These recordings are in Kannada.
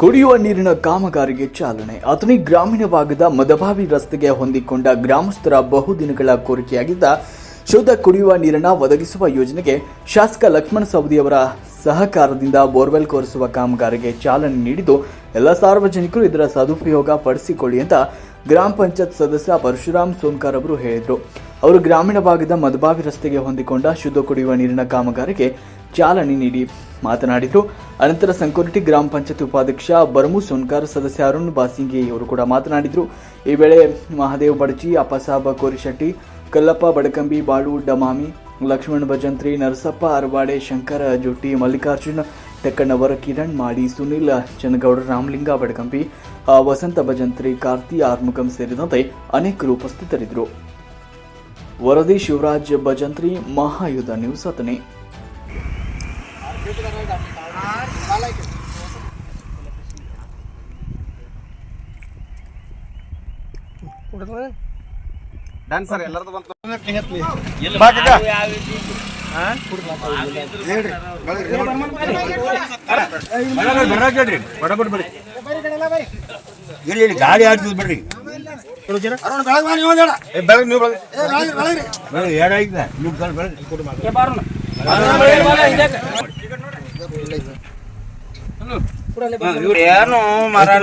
ಕುಡಿಯುವ ನೀರಿನ ಕಾಮಗಾರಿಗೆ ಚಾಲನೆ. ಅಥಣಿ ಗ್ರಾಮೀಣ ಭಾಗದ ಮದಭಾವಿ ರಸ್ತೆಗೆ ಹೊಂದಿಕೊಂಡ ಗ್ರಾಮಸ್ಥರ ಬಹುದಿನಗಳ ಕೋರಿಕೆಯಾಗಿದ್ದ ಶುದ್ಧ ಕುಡಿಯುವ ನೀರನ್ನು ಒದಗಿಸುವ ಯೋಜನೆಗೆ ಶಾಸಕ ಲಕ್ಷ್ಮಣ ಸವದಿಯವರ ಸಹಕಾರದಿಂದ ಬೋರ್ವೆಲ್ ಕೊರೆಸುವ ಕಾಮಗಾರಿಗೆ ಚಾಲನೆ ನೀಡಿದ್ದು, ಎಲ್ಲ ಸಾರ್ವಜನಿಕರು ಇದರ ಸದುಪಯೋಗ ಪಡಿಸಿಕೊಳ್ಳಿ ಅಂತ ಗ್ರಾಮ ಪಂಚಾಯತ್ ಸದಸ್ಯ ಪರಶುರಾಮ್ ಸೋನ್ಕಾರ್ ಅವರು ಹೇಳಿದರು. ಅವರು ಗ್ರಾಮೀಣ ಭಾಗದ ಮದಭಾವಿ ರಸ್ತೆಗೆ ಹೊಂದಿಕೊಂಡ ಶುದ್ಧ ಕುಡಿಯುವ ನೀರಿನ ಕಾಮಗಾರಿಗೆ ಚಾಲನೆ ನೀಡಿ ಮಾತನಾಡಿದರು. ಅನಂತರ ಸಂಕೋರಿಟಿ ಗ್ರಾಮ ಪಂಚಾಯತ್ ಉಪಾಧ್ಯಕ್ಷ ಬರ್ಮು ಸೋನ್ಕಾರ್, ಸದಸ್ಯ ಅರುಣ್ ಬಾಸಿಂಗಿ ಅವರು ಕೂಡ ಮಾತನಾಡಿದರು. ಈ ವೇಳೆ ಮಹಾದೇವ್ ಬಡಚಿ, ಅಪ್ಪಸಾಬ ಕೋರಿಶೆಟ್ಟಿ, ಕಲ್ಲಪ್ಪ ಬಡಕಂಬಿ, ಬಾಳು ಡಮಾಮಿ, ಲಕ್ಷ್ಮಣ್ ಭಜಂತ್ರಿ, ನರಸಪ್ಪ ಅರವಾಡೆ, ಶಂಕರ ಜೊಟ್ಟಿ ಮಲ್ಲಿಕಾರ್ಜುನ್ ತೆಕ್ಕಣ್ಣವರ ಕಿರಣ್ ಮಾಡಿ ಸುನಿಲ್, ಚನ್ನಗೌಡ, ರಾಮಲಿಂಗ ಬಡಕಂಬಿ ವಸಂತ ಭಜಂತ್ರಿ, ಕಾರ್ತಿ ಆರ್ಮುಗಂ ಸೇರಿದಂತೆ ಅನೇಕರು ಉಪಸ್ಥಿತರಿದ್ದರು. ವರದಿ ಶಿವರಾಜ್ ಭಜಂತ್ರಿ ಮಹಾಯುಧ ನ್ಯೂಸ್ ಹತ್ತನೇ. ಎಲ್ಲರದು ಬಂತು. ಇಲ್ಲಿ ಗಾಡಿ ಆಡ್ತಿದ್ ಬಿಡ್ರಿ ಏನು ಮಾರಾಣ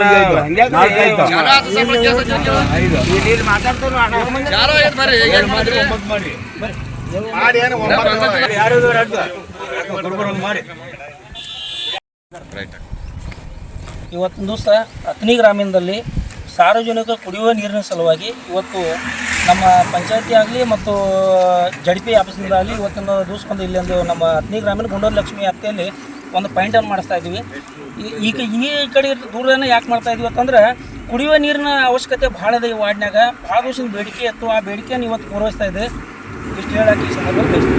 ಇವತ್ತಿನ ದಿವಸ ಅತ್ನಿ ಗ್ರಾಮೀಣದಲ್ಲಿ ಸಾರ್ವಜನಿಕ ಕುಡಿಯುವ ನೀರಿನ ಸಲುವಾಗಿ ಇವತ್ತು ನಮ್ಮ ಪಂಚಾಯತಿ ಆಗಲಿ ಮತ್ತು ಜಡ್ ಪಿ ಆಫೀಸಿಂದ ಆಗಲಿ ಇವತ್ತಿನ ದೂಸ್ಕೊಂಡು ಬಂದು ಇಲ್ಲೊಂದು ನಮ್ಮ ಹತ್ತನೇ ಗ್ರಾಮೀಣ ಗುಂಡೂರು ಲಕ್ಷ್ಮಿ ವ್ಯಾಪ್ತಿಯಲ್ಲಿ ಒಂದು ಪಾಯಿಂಟನ್ನು ಮಾಡಿಸ್ತಾ ಇದ್ದೀವಿ. ಈಗ ಈ ಕಡೆ ದೂರನ ಯಾಕೆ ಮಾಡ್ತಾ ಇದ್ದೀವಿ ಅಂತಂದ್ರೆ ಕುಡಿಯುವ ನೀರಿನ ಅವಶ್ಯಕತೆ ಭಾಳ ಇದೆ ಈ ವಾರ್ಡ್ನಾಗ ಭಾಳ ದಿವಸದ ಬೇಡಿಕೆ ಇತ್ತು. ಆ ಬೇಡಿಕೆಯನ್ನು ಇವತ್ತು ಪೂರೈಸ್ತಾ ಇದೆ. ಇಷ್ಟು ಹೇಳಕ್ಕೆ ಈ ಸಂದರ್ಭದಲ್ಲಿ